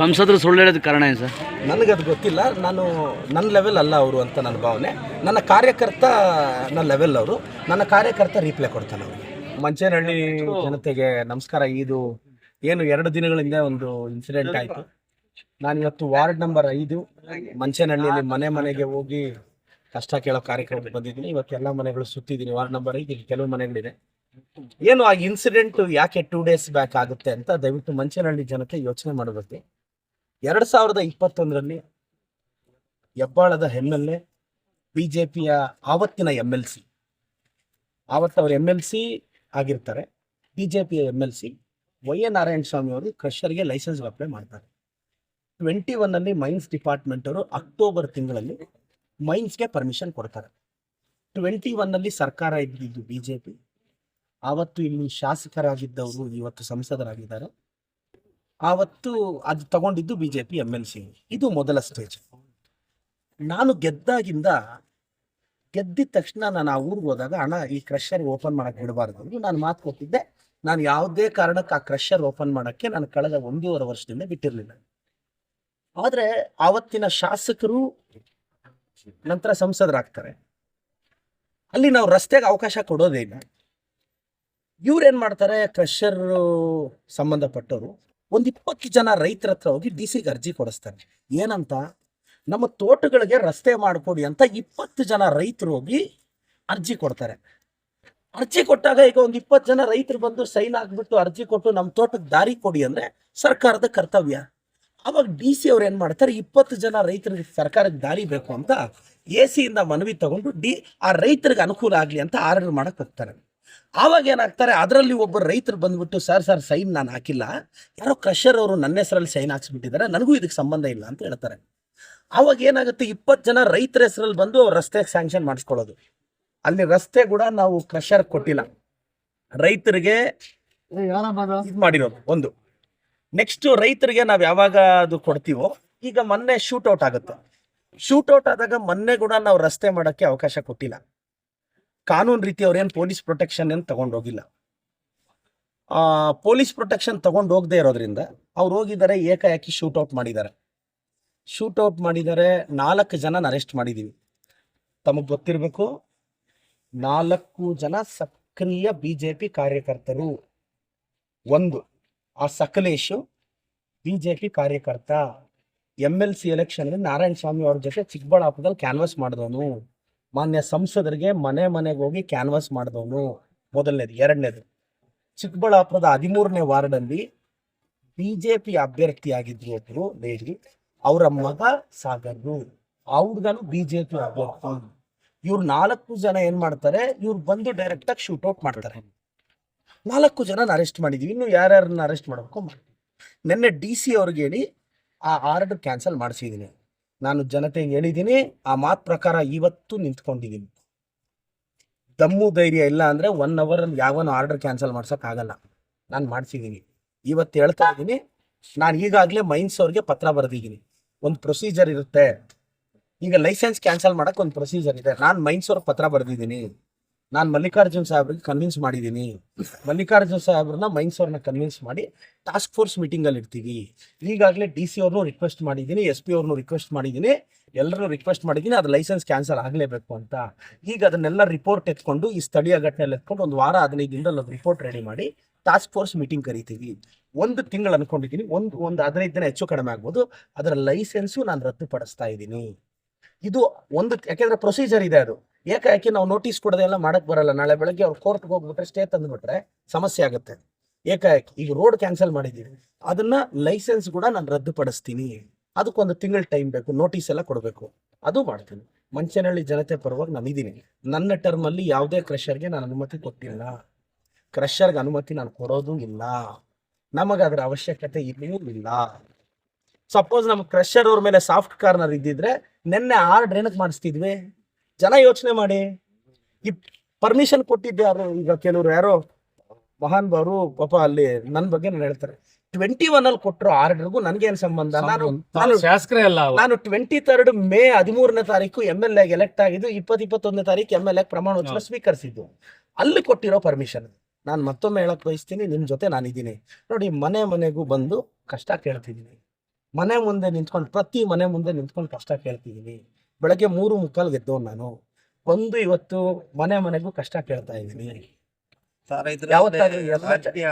ಸಂಸದರು ಸುಳ್ಳು ಹೇಳೋದಕ್ಕೆ ಕಾರಣ ಏನು ಸರ್? ನನಗದು ಗೊತ್ತಿಲ್ಲ. ನಾನು ನನ್ನ ಲೆವೆಲ್ ಅಲ್ಲ ಅವರು ಅಂತ ನನ್ನ ಭಾವನೆ. ನನ್ನ ಕಾರ್ಯಕರ್ತ ನನ್ನ ಲೆವೆಲ್ ಅವರು. ನನ್ನ ಕಾರ್ಯಕರ್ತ ರೀಪ್ಲೈ ಕೊಡ್ತಾನೆ ಅವರು ಮಂಚೇನಹಳ್ಳಿ ಜನತೆಗೆ ನಮಸ್ಕಾರ. ಇದು ಏನು ಎರಡು ದಿನಗಳಿಂದ ಒಂದು ಇನ್ಸಿಡೆಂಟ್ ಆಯಿತು. ನಾನು ಇವತ್ತು ವಾರ್ಡ್ ನಂಬರ್ ಐದು ಮಂಚೇನಹಳ್ಳಿಯಲ್ಲಿ ಮನೆ ಮನೆಗೆ ಹೋಗಿ ಕಷ್ಟ ಕೇಳೋ ಕಾರ್ಯಕ್ರಮಕ್ಕೆ ಬಂದಿದ್ದೀನಿ. ಇವತ್ತು ಎಲ್ಲ ಮನೆಗಳು ಸುತ್ತಿದ್ದೀನಿ. ವಾರ್ಡ್ ನಂಬರ್ ಐದು ಇಲ್ಲಿ ಕೆಲವು ಮನೆಗಳಿದೆ. ಏನು ಆ ಇನ್ಸಿಡೆಂಟ್ ಯಾಕೆ ಟೂ ಡೇಸ್ ಬ್ಯಾಕ್ ಆಗುತ್ತೆ ಅಂತ ದಯವಿಟ್ಟು ಮಂಚೇನಹಳ್ಳಿ ಜನತೆ ಯೋಚನೆ ಮಾಡಬೇಕು ಎರಡ್ ಸಾವಿರದ ಇಪ್ಪತ್ತೊಂದರಲ್ಲಿ ಹೆಬ್ಬಾಳದ ಎಂ ಎಲ್ ಎ ಬಿಜೆಪಿಯ ಆವತ್ತಿನ ಎಂ ಎಲ್ ಸಿ ಆವತ್ತು ಅವರು ಎಂ ಎಲ್ ಸಿ ಆಗಿರ್ತಾರೆ. ಬಿಜೆಪಿಯ M L C Y A Narayana Swamy ಅವರು ಕ್ರಷರ್ಗೆ ಲೈಸೆನ್ಸ್ ಅಪ್ಲೈ ಮಾಡ್ತಾರೆ. ಟ್ವೆಂಟಿ ಒನ್ನಲ್ಲಿ ಮೈನ್ಸ್ ಡಿಪಾರ್ಟ್ಮೆಂಟ್ ಅವರು ಅಕ್ಟೋಬರ್ ತಿಂಗಳಲ್ಲಿ ಮೈನ್ಸ್ಗೆ ಪರ್ಮಿಷನ್ ಕೊಡ್ತಾರೆ. ಟ್ವೆಂಟಿ ಒನ್ನಲ್ಲಿ ಸರ್ಕಾರ ಇದ್ದಿದ್ದು ಬಿಜೆಪಿ, ಆವತ್ತು ಇಲ್ಲಿ ಶಾಸಕರಾಗಿದ್ದವರು ಇವತ್ತು ಸಂಸದರಾಗಿದ್ದಾರೆ. ಆವತ್ತು ಅದು ತಗೊಂಡಿದ್ದು ಬಿಜೆಪಿ ಎಂ ಎಲ್ ಸಿ ಇದು ಮೊದಲ ಸ್ಟೇಜ್. ನಾನು ಗೆದ್ದಾಗಿಂದ ಗೆದ್ದಿದ ತಕ್ಷಣ ನಾನು ಆ ಊರಿಗೆ ಹೋದಾಗ, ಅಣ್ಣ, ಈ ಕ್ರಷರ್ ಓಪನ್ ಮಾಡಕ್ ಬಿಡಬಾರ್ದು. ನಾನು ಮಾತು ಕೊಟ್ಟಿದ್ದೆ. ನಾನು ಯಾವುದೇ ಕಾರಣಕ್ಕೆ ಆ ಕ್ರಷರ್ ಓಪನ್ ಮಾಡಕ್ಕೆ ನಾನು ಕಳೆದ ಒಂದೂವರೆ ವರ್ಷದಿಂದ ಬಿಟ್ಟಿರಲಿಲ್ಲ. ಆದ್ರೆ ಆವತ್ತಿನ ಶಾಸಕರು ನಂತರ ಸಂಸದರಾಗ್ತಾರೆ. ಅಲ್ಲಿ ನಾವು ರಸ್ತೆಗೆ ಅವಕಾಶ ಕೊಡೋದೇ ಇಲ್ಲ. ಇವ್ರೇನ್ ಮಾಡ್ತಾರೆ, ಕ್ರಷರ್ ಸಂಬಂಧಪಟ್ಟವರು ಒಂದ್ ಇಪ್ಪತ್ತು ಜನ ರೈತರ ಹತ್ರ ಹೋಗಿ ಡಿ ಸಿಗೆ ಅರ್ಜಿ ಕೊಡಿಸ್ತಾರೆ. ಏನಂತ? ನಮ್ಮ ತೋಟಗಳಿಗೆ ರಸ್ತೆ ಮಾಡಿಕೊಡಿ ಅಂತ ಇಪ್ಪತ್ತು ಜನ ರೈತರು ಹೋಗಿ ಅರ್ಜಿ ಕೊಡ್ತಾರೆ. ಅರ್ಜಿ ಕೊಟ್ಟಾಗ ಈಗ ಒಂದು ಇಪ್ಪತ್ತು ಜನ ರೈತರು ಬಂದು ಸೈನ್ ಹಾಕ್ಬಿಟ್ಟು ಅರ್ಜಿ ಕೊಟ್ಟು ನಮ್ಮ ತೋಟಕ್ಕೆ ದಾರಿ ಕೊಡಿ ಅಂದ್ರೆ ಸರ್ಕಾರದ ಕರ್ತವ್ಯ. ಅವಾಗ ಡಿ ಸಿ ಅವ್ರು ಏನು ಮಾಡ್ತಾರೆ? ಇಪ್ಪತ್ತು ಜನ ರೈತರಿಗೆ ಸರ್ಕಾರಕ್ಕೆ ದಾರಿ ಬೇಕು ಅಂತ ಎ ಸಿಯಿಂದ ಮನವಿ ತಗೊಂಡು ಡಿ, ಆ ರೈತರಿಗೆ ಅನುಕೂಲ ಆಗಲಿ ಅಂತ ಆರ್ಡರ್ ಮಾಡಕ್ ಹೋಗ್ತಾರೆ. ಆವಾಗ ಏನಾಗ್ತಾರೆ ಅದರಲ್ಲಿ ಒಬ್ಬ ರೈತರು ಬಂದ್ಬಿಟ್ಟು ಸರ್ ಸರ್ ಸೈನ್ ನಾನು ಹಾಕಿಲ್ಲ. ಯಾರೋ ಕ್ರಷರ್ ಅವರು ನನ್ನ ಹೆಸರಲ್ಲಿ ಸೈನ್ ಹಾಕ್ಸ್ಬಿಟ್ಟಿದ್ದಾರೆ. ನನಗೂ ಇದಕ್ಕೆ ಸಂಬಂಧ ಇಲ್ಲ ಅಂತ ಹೇಳ್ತಾರೆ. ಆವಾಗ ಏನಾಗುತ್ತೆ ಇಪ್ಪತ್ತು ಜನ ರೈತರ ಹೆಸರಲ್ಲಿ ಬಂದು ಅವ್ರು ರಸ್ತೆಗೆ ಸ್ಯಾಂಕ್ಷನ್ ಮಾಡಿಸ್ಕೊಳ್ಳೋದು. ಅಲ್ಲಿ ರಸ್ತೆ ಕೂಡ ನಾವು ಕ್ರಷರ್ ಕೊಟ್ಟಿಲ್ಲ. ರೈತರಿಗೆ ಮಾಡಿರೋದು ಒಂದು. ನೆಕ್ಸ್ಟ್ ರೈತರಿಗೆ ನಾವು ಯಾವಾಗ ಅದು ಕೊಡ್ತೀವೋ ಈಗ ಮೊನ್ನೆ ಶೂಟ್ ಔಟ್ ಆಗುತ್ತೆ. ಶೂಟ್ ಔಟ್ ಆದಾಗ ಮೊನ್ನೆ ಕೂಡ ನಾವು ರಸ್ತೆ ಮಾಡೋಕ್ಕೆ ಅವಕಾಶ ಕೊಟ್ಟಿಲ್ಲ. ಕಾನೂನು ರೀತಿ ಅವ್ರೇನು ಪೊಲೀಸ್ ಪ್ರೊಟೆಕ್ಷನ್ ಏನು ತೊಗೊಂಡೋಗಿಲ್ಲ ಪೊಲೀಸ್ ಪ್ರೊಟೆಕ್ಷನ್ ತಗೊಂಡು ಹೋಗದೆ ಇರೋದ್ರಿಂದ ಅವ್ರು ಹೋಗಿದ್ದಾರೆ, ಏಕಾಏಕಿ ಔಟ್ ಮಾಡಿದ್ದಾರೆ. ಶೂಟ್ ಔಟ್ ಮಾಡಿದ್ದಾರೆ ನಾಲ್ಕು ಜನ ಅರೆಸ್ಟ್ ಮಾಡಿದ್ದೀವಿ ತಮಗೆ ಗೊತ್ತಿರಬೇಕು, ನಾಲ್ಕು ಜನ ಸಕ್ರಿಯ ಬಿ ಜೆ ಪಿ ಕಾರ್ಯಕರ್ತರು. ಒಂದು, ಆ ಸಕಲೇಶು ಬಿ ಜೆ ಪಿ ಕಾರ್ಯಕರ್ತ. M L C election Narayana Swamy ಅವ್ರ ಜೊತೆ ಚಿಕ್ಕಬಳ್ಳಾಪುರದಲ್ಲಿ ಕ್ಯಾನ್ವಾಸ್ ಮಾಡಿದವನು. ಮಾನ್ಯ ಸಂಸದರಿಗೆ ಮನೆ ಮನೆಗೆ ಹೋಗಿ ಕ್ಯಾನ್ವಾಸ್ ಮಾಡಿದವನು ಮೊದಲನೇದು, ಎರಡನೇದು. ಚಿಕ್ಕಬಳ್ಳಾಪುರದ ಹದಿಮೂರನೇ ವಾರ್ಡಲ್ಲಿ ಬಿಜೆಪಿ ಅಭ್ಯರ್ಥಿ ಆಗಿದ್ರು ಅವರು ಲೇಡಿ. ಅವರ ಮಗ ಸಾಗರ್ರು. ಆ ಹುಡುಗನು ಬಿಜೆಪಿ ಅಭ್ಯರ್ಥಿ. ಇವ್ರು ನಾಲ್ಕು ಜನ ಏನ್ ಮಾಡ್ತಾರೆ, ಇವ್ರು ಬಂದು ಡೈರೆಕ್ಟ್ ಆಗಿ ಶೂಟ್ ಔಟ್ ಮಾಡ್ತಾರೆ. ನಾಲ್ಕು ಜನ ಅರೆಸ್ಟ್ ಮಾಡಿದೀವಿ. ಇನ್ನು ಯಾರ್ಯಾರನ್ನ ಅರೆಸ್ಟ್ ಮಾಡಬೇಕು ನಿನ್ನೆ ಡಿ ಸಿ ಅವ್ರಿಗೆ ಹೇಳಿ ಆ ಆರ್ಡರ್ ಕ್ಯಾನ್ಸಲ್ ಮಾಡಿಸಿದ್ದೀನಿ ನಾನು ಜನತೆಗೆ ಹೇಳಿದ್ದೀನಿ, ಆ ಮಾತು ಪ್ರಕಾರ ಇವತ್ತು ನಿಂತ್ಕೊಂಡಿದ್ದೀನಿ. ದಮ್ಮು ಧೈರ್ಯ ಇಲ್ಲ ಅಂದ್ರೆ ಒನ್ ಅವರ್ ಯಾವನು ಆರ್ಡರ್ ಕ್ಯಾನ್ಸಲ್ ಮಾಡ್ಸೋಕ್ಕಾಗಲ್ಲ ನಾನು ಮಾಡಿಸಿದ್ದೀನಿ ಇವತ್ತು ಹೇಳ್ತಾ ಇದ್ದೀನಿ, ನಾನು ಈಗಾಗಲೇ ಮೈನ್ಸ್ ಅವ್ರಿಗೆ ಪತ್ರ ಬರೆದಿದ್ದೀನಿ. ಒಂದು ಪ್ರೊಸೀಜರ್ ಇರುತ್ತೆ. ಈಗ ಲೈಸೆನ್ಸ್ ಕ್ಯಾನ್ಸಲ್ ಮಾಡೋಕ್ಕೆ ಒಂದು ಪ್ರೊಸೀಜರ್ ಇದೆ. ನಾನು ಮೈನ್ಸ್ ಅವ್ರಿಗೆ ಪತ್ರ ಬರೆದಿದ್ದೀನಿ. ನಾನು ಮಲ್ಲಿಕಾರ್ಜುನ್ ಸಾಹೇಬ್ರಿಗೆ ಕನ್ವಿನ್ಸ್ ಮಾಡಿದ್ದೀನಿ ಮಲ್ಲಿಕಾರ್ಜುನ್ ಸಾಹೇಬ್ರನ್ನ ಮೈನ್ಸ್ ಅವ್ರನ್ನ ಕನ್ವಿನ್ಸ್ ಮಾಡಿ ಟಾಸ್ಕ್ ಫೋರ್ಸ್ ಮೀಟಿಂಗಲ್ಲಿ ಇರ್ತೀವಿ. ಈಗಾಗಲೇ ಡಿ ಸಿ ಅವ್ರನ್ನೂ ರಿಕ್ವೆಸ್ಟ್ ಮಾಡಿದ್ದೀನಿ ಎಸ್ ಪಿ ಅವ್ರನ್ನೂ ರಿಕ್ವೆಸ್ಟ್ ಮಾಡಿದ್ದೀನಿ ಎಲ್ಲರೂ ರಿಕ್ವೆಸ್ಟ್ ಮಾಡಿದ್ದೀನಿ ಅದು ಲೈಸೆನ್ಸ್ ಕ್ಯಾನ್ಸಲ್ ಆಗಲೇಬೇಕು ಅಂತ. ಈಗ ಅದನ್ನೆಲ್ಲ ರಿಪೋರ್ಟ್ ಎತ್ಕೊಂಡು, ಈ ಸ್ಥಳೀಯ ಘಟನೆಯಲ್ಲಿ ಎತ್ಕೊಂಡು ಒಂದು ವಾರ, ಹದಿನೈದು ದಿನದಲ್ಲಿ ಅದು ರಿಪೋರ್ಟ್ ರೆಡಿ ಮಾಡಿ ಟಾಸ್ಕ್ ಫೋರ್ಸ್ ಮೀಟಿಂಗ್ ಕರಿತೀವಿ. ಒಂದು ತಿಂಗಳು ಅನ್ಕೊಂಡಿದ್ದೀನಿ ಒಂದು ಒಂದು ಹದಿನೈದು ದಿನ ಹೆಚ್ಚು ಕಡಿಮೆ ಆಗ್ಬೋದು. ಅದರ ಲೈಸೆನ್ಸು ನಾನು ರದ್ದುಪಡಿಸ್ತಾ ಇದ್ದೀನಿ ಇದು ಒಂದು, ಯಾಕೆಂದ್ರೆ ಪ್ರೊಸೀಜರ್ ಇದೆ ಅದು. ಏಕಾಏಕಿ ನಾವು ನೋಟಿಸ್ ಕೊಡದೆ ಎಲ್ಲ ಮಾಡಕ್ ಬರಲ್ಲ? ನಾಳೆ ಬೆಳಗ್ಗೆ ಅವ್ರು ಕೋರ್ಟ್ಗೆ ಹೋಗ್ಬಿಟ್ರೆ ಸ್ಟೇ ತಂದ್ಬಿಟ್ರೆ ಸಮಸ್ಯೆ ಆಗುತ್ತೆ. ಏಕಾಏಕಿ ಈಗ ರೋಡ್ ಕ್ಯಾನ್ಸಲ್ ಮಾಡಿದ್ದೀವಿ. ಅದನ್ನ ಲೈಸೆನ್ಸ್ ಕೂಡ ನಾನು ರದ್ದುಪಡಿಸ್ತೀನಿ. ಅದಕ್ಕೊಂದು ತಿಂಗಳ ಟೈಮ್ ಬೇಕು ನೋಟಿಸ್ ಎಲ್ಲ ಕೊಡಬೇಕು. ಅದು ಮಾಡ್ತೀನಿ. ಮಂಚನಹಳ್ಳಿ ಜನತೆ ಪರವಾಗಿ ನಾನು ಇದ್ದೀನಿ ನನ್ನ ಟರ್ಮ್ ಅಲ್ಲಿ ಯಾವುದೇ ಕ್ರಷರ್ಗೆ ನಾನು ಅನುಮತಿ ಕೊಟ್ಟಿಲ್ಲ. ಕ್ರಷರ್ಗೆ ಅನುಮತಿ ನಾನು ಕೊಡೋದು ಇಲ್ಲ. ನಮಗೆ ಅದರ ಅವಶ್ಯಕತೆ ಇಲ್ಲೂ ಇಲ್ಲ. ಸಪೋಸ್ ನಮ್ಗೆ ಕ್ರಷರ್ ಅವ್ರ ಮೇಲೆ ಸಾಫ್ಟ್ ಕಾರ್ನರ್ ಇದ್ದಿದ್ರೆ, ನಿನ್ನೆ ಆರ್ಡ್ರ್ ಏನಕ್ಕೆ ಮಾಡಿಸ್ತಿದ್ವಿ. ಜನ ಯೋಚನೆ ಮಾಡಿ. ಈ ಪರ್ಮಿಷನ್ ಕೊಟ್ಟಿದ್ದು ಯಾರು ಈಗ ಕೆಲವರು ಯಾರೋ ಮಹಾನ್ ಬಾರು ಪಾಪ ಅಲ್ಲಿ ನನ್ನ ಬಗ್ಗೆ ನಾನು ಹೇಳ್ತಾರೆ. ಟ್ವೆಂಟಿ ಒನ್ ಅಲ್ಲಿ ಕೊಟ್ಟರು ಆರ್ಡರ್ಗೂ ನನ್ಗೇನ್ ಸಂಬಂಧ? ನಾನು ನಾನು ಶಾಸಕರೇ ಅಲ್ಲ ನಾನು ಟ್ವೆಂಟಿ ತರ್ಡ್ ಮೇ ಹದಿಮೂರನೇ ತಾರೀಕು ಎಂ ಎಲ್ ಎಗೆ ಎಲೆಕ್ಟ್ ಆಗಿದ್ದು ಇಪ್ಪತ್ ಇಪ್ಪತ್ತೊಂದನೇ ತಾರೀಕು ಎಂ ಎಲ್ ಎ ಪ್ರಮಾಣ ವಚನ. ಸ್ವೀಕರಿಸಿದ್ದು. ಅಲ್ಲಿ ಕೊಟ್ಟಿರೋ ಪರ್ಮಿಷನ್ ನಾನು ಮತ್ತೊಮ್ಮೆ ಹೇಳಕ್ ಬಯಸ್ತೀನಿ ನಿಮ್ಮ ಜೊತೆ ನಾನಿದ್ದೀನಿ ನೋಡಿ ಮನೆ ಮನೆಗೂ ಬಂದು ಕಷ್ಟ ಕೇಳ್ತಿದ್ದೀನಿ. ಮನೆ ಮುಂದೆ ನಿಂತ್ಕೊಂಡು ಪ್ರತಿ ಮನೆ ಮುಂದೆ ನಿಂತ್ಕೊಂಡು ಕಷ್ಟ ಕೇಳ್ತಿದ್ದೀನಿ. ಬೆಳಗ್ಗೆ ಮೂರು ಮುಕ್ಕಾಲು ಗೆದ್ದವ್ ನಾನು. ಬಂದು ಇವತ್ತು ಮನೆ ಮನೆಗೂ ಕಷ್ಟ ಕೇಳ್ತಾ ಇದ್ದೀನಿ. ಯಾವತ್ತಾದ್ರೂ ಎಲ್ಲ- ರಾಜಕೀಯ